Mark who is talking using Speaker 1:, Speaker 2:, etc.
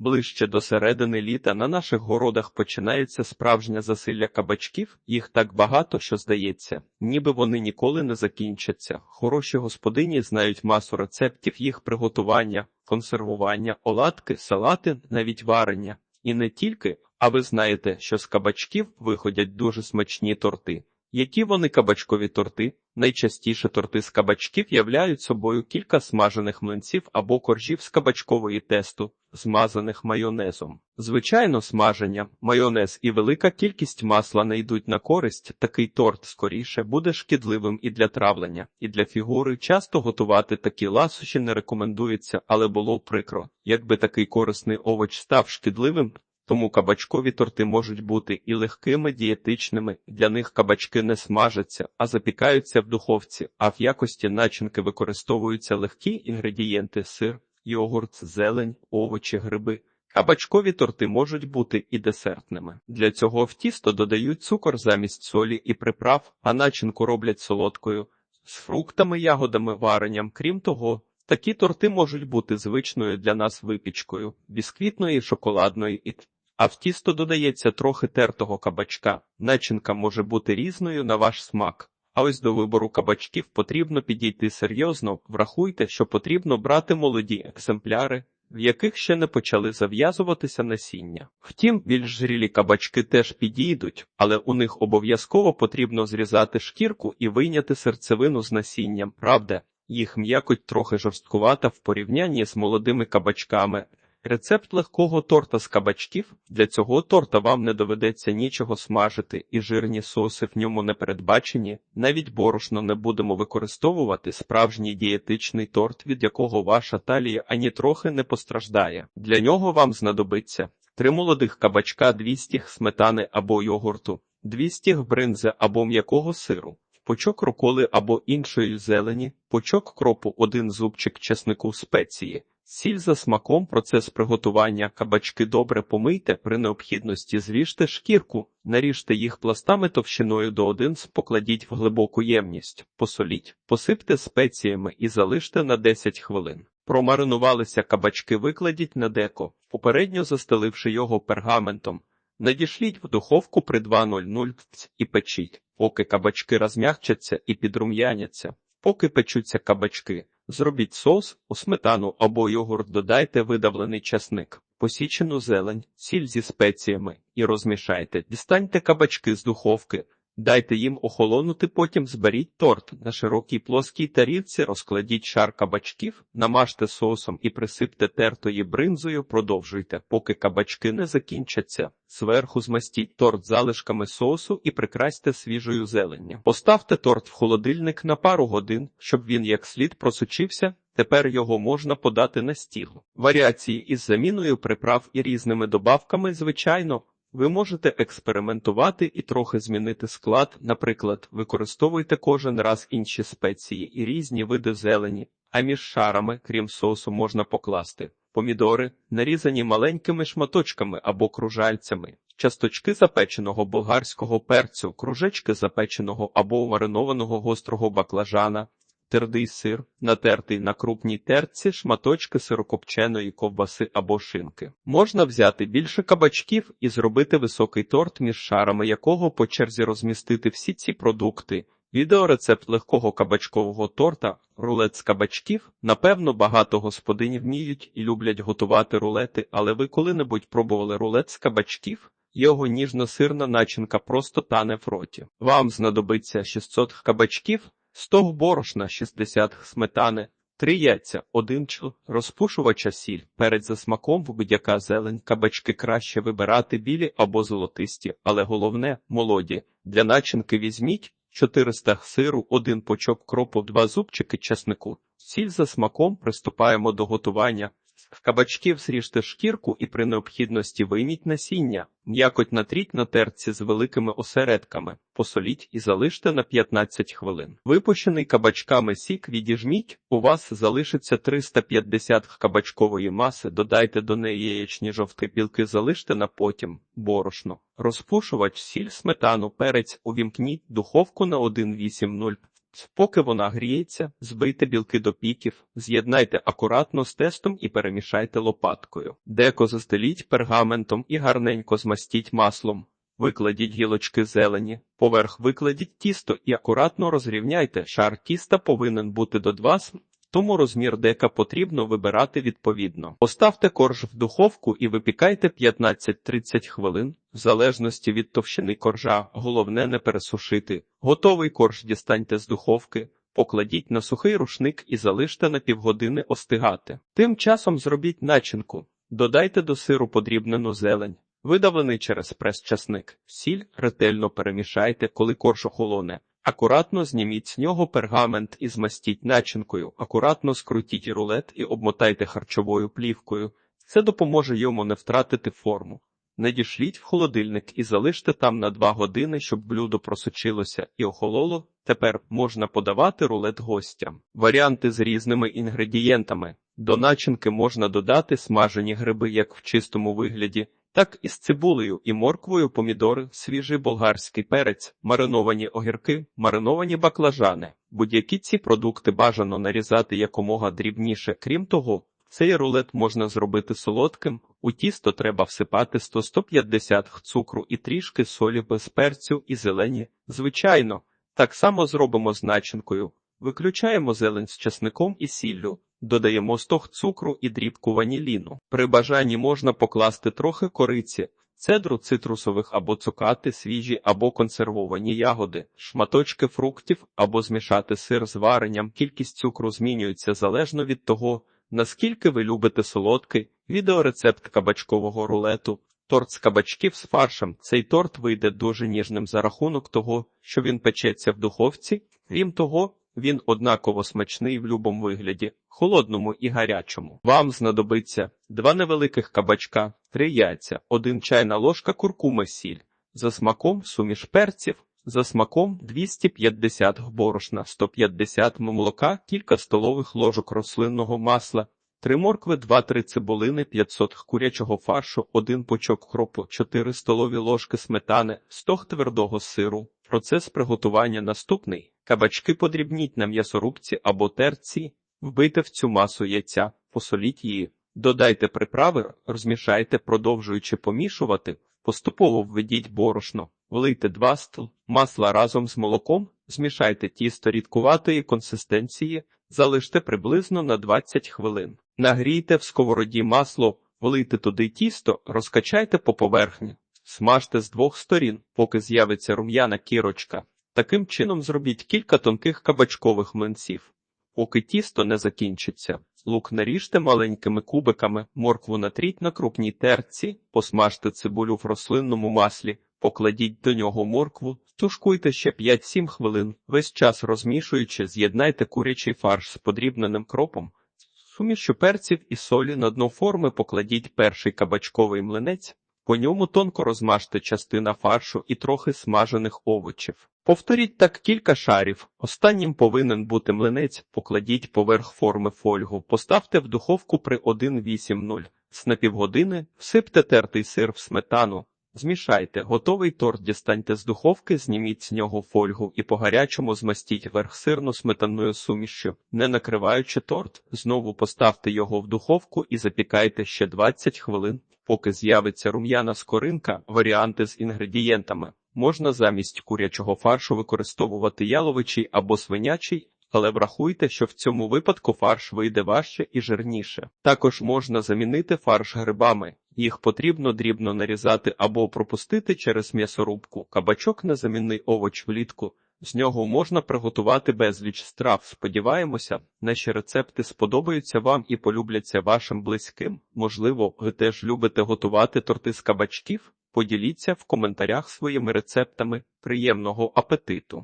Speaker 1: Ближче до середини літа на наших городах починається справжнє засилля кабачків. Їх так багато, що здається, ніби вони ніколи не закінчаться. Хороші господині знають масу рецептів їх приготування, консервування, оладки, салати, навіть варення. І не тільки, а ви знаєте, що з кабачків виходять дуже смачні торти. Які вони кабачкові торти? Найчастіше торти з кабачків являють собою кілька смажених млинців або коржів з кабачкової тесту, змазаних майонезом. Звичайно, смаження, майонез і велика кількість масла не йдуть на користь. Такий торт скоріше буде шкідливим і для травлення, і для фігури. Часто готувати такі ласощі не рекомендується, але було прикро, якби такий корисний овоч став шкідливим. Тому кабачкові торти можуть бути і легкими дієтичними, для них кабачки не смажаться, а запікаються в духовці, а в якості начинки використовуються легкі інгредієнти сир, йогурт, зелень, овочі, гриби. Кабачкові торти можуть бути і десертними. Для цього в тісто додають цукор замість солі і приправ, а начинку роблять солодкою, з фруктами, ягодами, варенням. Крім того, такі торти можуть бути звичною для нас випічкою, бісквітною, шоколадною і а в тісто додається трохи тертого кабачка. Начинка може бути різною на ваш смак. А ось до вибору кабачків потрібно підійти серйозно. Врахуйте, що потрібно брати молоді екземпляри, в яких ще не почали зав'язуватися насіння. Втім, більш зрілі кабачки теж підійдуть, але у них обов'язково потрібно зрізати шкірку і вийняти серцевину з насінням. Правда, їх м'якоть трохи жорсткувата в порівнянні з молодими кабачками. Рецепт легкого торта з кабачків. Для цього торта вам не доведеться нічого смажити, і жирні соуси в ньому не передбачені. Навіть борошно не будемо використовувати справжній дієтичний торт, від якого ваша талія ані трохи не постраждає. Для нього вам знадобиться три молодих кабачка, 200 сметани або йогурту, 200 бринзи або м'якого сиру. Почок руколи або іншої зелені, почок кропу, один зубчик чеснику спеції, Сіль за смаком процес приготування кабачки добре помийте, при необхідності зріжте шкірку, наріжте їх пластами товщиною до 1 покладіть в глибоку ємність, посоліть, посипте спеціями і залиште на 10 хвилин. Промаринувалися кабачки викладіть на деко, попередньо застеливши його пергаментом. Надішліть в духовку при 2.00 і печіть, поки кабачки розм'якчаться і підрум'яняться, поки печуться кабачки. Зробіть соус, у сметану або йогурт додайте видавлений часник, посічену зелень, сіль зі спеціями і розмішайте. Дістаньте кабачки з духовки, дайте їм охолонути, потім зберіть торт на широкій плоскій тарілці, розкладіть шар кабачків, намажте соусом і присипте тертою бринзою, продовжуйте, поки кабачки не закінчаться. Зверху змастіть торт залишками соусу і прикрасьте свіжою зеленню. Поставте торт в холодильник на пару годин, щоб він як слід просочився. Тепер його можна подати на стіл. Варіації із заміною приправ і різними добавками, звичайно, ви можете експериментувати і трохи змінити склад. Наприклад, використовуйте кожен раз інші спеції і різні види зелені, а між шарами, крім соусу, можна покласти помідори, нарізані маленькими шматочками або кружальцями, часточки запеченого болгарського перцю, кружечки запеченого або маринованого гострого баклажана, твердий сир, натертий на крупній терці, шматочки сирокопченої ковбаси або шинки. Можна взяти більше кабачків і зробити високий торт, між шарами якого по черзі розмістити всі ці продукти. Відеорецепт легкого кабачкового торта, рулет з кабачків. Напевно, багато господині вміють і люблять готувати рулети, але ви коли-небудь пробували рулет з кабачків? Його ніжно-сирна начинка просто тане в роті. Вам знадобиться 600 кабачків, 100 борошна, 60 сметани, 3 яйця, 1 чл, розпушувача сіль, Перед за смаком будь-яка зелень, кабачки краще вибирати білі або золотисті, але головне молоді. Для начинки візьміть 400 сиру, 1 почок кропу, 2 зубчики чеснику. Сіль за смаком приступаємо до готування. В кабачків зріжте шкірку і при необхідності вийміть насіння, м'якоть натріть на терці з великими осередками, посоліть і залиште на 15 хвилин. Випущений кабачками сік відіжміть, у вас залишиться 350 кабачкової маси, додайте до неї яєчні жовтки білки, залиште на потім, борошно, розпушувач, сіль, сметану, перець, увімкніть духовку на 1,80 Поки вона гріється, збийте білки до піків, з'єднайте акуратно з тестом і перемішайте лопаткою. Деко застеліть пергаментом і гарненько змастіть маслом. Викладіть гілочки зелені, поверх викладіть тісто і акуратно розрівняйте. Шар тіста повинен бути до 2 см, тому розмір дека потрібно вибирати відповідно. Поставте корж в духовку і випікайте 15-30 хвилин, в залежності від товщини коржа. Головне не пересушити. Готовий корж дістаньте з духовки. Покладіть на сухий рушник і залиште на півгодини остигати. Тим часом зробіть начинку. Додайте до сиру подрібнену зелень. Видавлений через прес часник. Сіль ретельно перемішайте, коли корж охолоне. Акуратно зніміть з нього пергамент і змастіть начинкою. Акуратно скрутіть рулет і обмотайте харчовою плівкою. Це допоможе йому не втратити форму. Надішліть в холодильник і залиште там на 2 години, щоб блюдо просочилося і охололо. Тепер можна подавати рулет гостям. Варіанти з різними інгредієнтами. До начинки можна додати смажені гриби як в чистому вигляді, так і з цибулею і морквою, помідори, свіжий болгарський перець, мариновані огірки, мариновані баклажани. Будь-які ці продукти бажано нарізати якомога дрібніше. Крім того, цей рулет можна зробити солодким. У тісто треба всипати 100-150 г цукру і трішки солі без перцю і зелені. Звичайно, так само зробимо з начинкою. Виключаємо зелень з часником і сіллю. Додаємо стог цукру і дрібку ваніліну. При бажанні можна покласти трохи кориці, цедру цитрусових або цукати, свіжі або консервовані ягоди, шматочки фруктів або змішати сир з варенням. Кількість цукру змінюється залежно від того, наскільки ви любите солодкий. Відеорецепт кабачкового рулету. Торт з кабачків з фаршем. Цей торт вийде дуже ніжним за рахунок того, що він печеться в духовці. Крім того, він однаково смачний в любому вигляді, холодному і гарячому. Вам знадобиться два невеликих кабачка, три яйця, один чайна ложка куркуми сіль, за смаком суміш перців, за смаком 250 борошна, 150 м молока, кілька столових ложок рослинного масла, три моркви, 2-3 цибулини, 500 курячого фаршу, один пучок кропу, 4 столові ложки сметани, 100 твердого сиру. Процес приготування наступний. Кабачки подрібніть на м'ясорубці або терці, вбийте в цю масу яйця, посоліть її, додайте приправи, розмішайте, продовжуючи помішувати, поступово введіть борошно, влийте 2 стл масла разом з молоком, змішайте тісто рідкуватої консистенції, залиште приблизно на 20 хвилин. Нагрійте в сковороді масло, влийте туди тісто, розкачайте по поверхні. Смажте з двох сторін, поки з'явиться рум'яна кірочка. Таким чином зробіть кілька тонких кабачкових млинців. Поки тісто не закінчиться, лук наріжте маленькими кубиками, моркву натріть на крупній терці, посмажте цибулю в рослинному маслі, покладіть до нього моркву, тушкуйте ще 5-7 хвилин, весь час розмішуючи, з'єднайте курячий фарш з подрібненим кропом. Сумішу перців і солі на дно форми покладіть перший кабачковий млинець, по ньому тонко розмажте частина фаршу і трохи смажених овочів. Повторіть так кілька шарів. Останнім повинен бути млинець, покладіть поверх форми фольгу, поставте в духовку при 1,8-0. З на півгодини всипте тертий сир в сметану. Змішайте, готовий торт дістаньте з духовки, зніміть з нього фольгу і по гарячому змастіть верх сирно-сметанною сумішю. Не накриваючи торт, знову поставте його в духовку і запікайте ще 20 хвилин, поки з'явиться рум'яна скоринка, варіанти з інгредієнтами. Можна замість курячого фаршу використовувати яловичий або свинячий, але врахуйте, що в цьому випадку фарш вийде важче і жирніше. Також можна замінити фарш грибами. Їх потрібно дрібно нарізати або пропустити через м'ясорубку. Кабачок незамінний овоч влітку. З нього можна приготувати безліч страв. Сподіваємося, наші рецепти сподобаються вам і полюбляться вашим близьким. Можливо, ви теж любите готувати торти з кабачків? Поділіться в коментарях своїми рецептами. Приємного апетиту!